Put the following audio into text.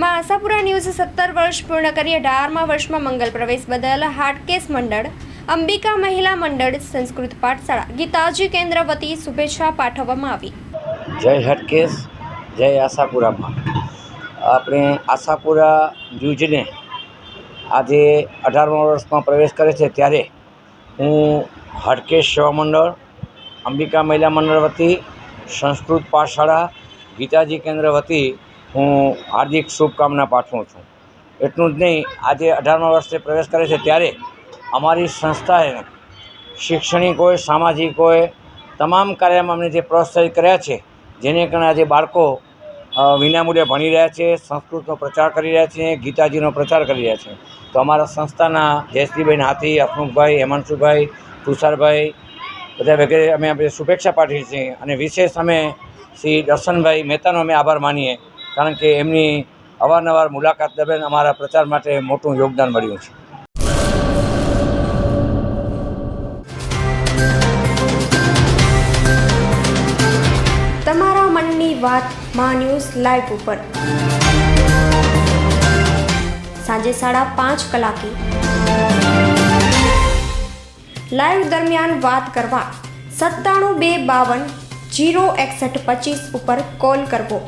માં આશાપુરા ન્યૂઝ સત્તર વર્ષ પૂર્ણ કરી અઢારમા વર્ષમાં મંગલ પ્રવેશ બદલ હાટકેશ મંડળ, અંબિકા મહિલા મંડળ, સંસ્કૃત પાઠશાળા, ગીતાજી કેન્દ્ર વતી શુભેચ્છા પાઠવવામાં આવી. જય હટકેશ જય આશાપુરામાં. આપણે આશાપુરા ન્યૂઝને આજે અઢારમા વર્ષમાં પ્રવેશ કરે છે ત્યારે હું હટકેશ સેવા મંડળ, અંબિકા મહિલા મંડળ વતી, સંસ્કૃત પાઠશાળા, ગીતાજી કેન્દ્ર વતી હું હાર્દિક શુભકામના પાઠવું છું. એટલું જ નહીં, આજે અઢારમા વર્ષે પ્રવેશ કરે છે ત્યારે અમારી સંસ્થાએ શૈક્ષણિક હોય સામાજિક હોય તમામ કાર્યમાં અમને જે પ્રોત્સાહિત કર્યા છે, જેને કારણે આજે બાળકો વિનામૂલ્યે ભણી રહ્યા છે, સંસ્કૃતનો પ્રચાર કરી રહ્યા છે, ગીતાજીનો પ્રચાર કરી રહ્યા છે. તો અમારા સંસ્થાના જયશ્રીબેન હાથી હસમુખભાઈ હેમાંશુભાઈ, તુષારભાઈ, બધા વગેરે અમે આપણે શુભેચ્છા પાઠવીએ છીએ. અને વિશેષ અમે શ્રી દર્શનભાઈ મહેતાનો અમે આભાર માનીએ કારણ કે એમની અવારનવાર મુલાકાત દરમિયાન અમારા પ્રચાર માટે મોટું યોગદાન મળ્યું છે. તમારા મનની વાતમાં ન્યૂઝ લાઈવ ઉપર. સાંજે સાડા પાંચ કલાકે. લાઈવ દરમિયાન વાત કરવા સત્તાણું બે બાવન જીરો એકસઠ પચીસ ઉપર કોલ કરવો.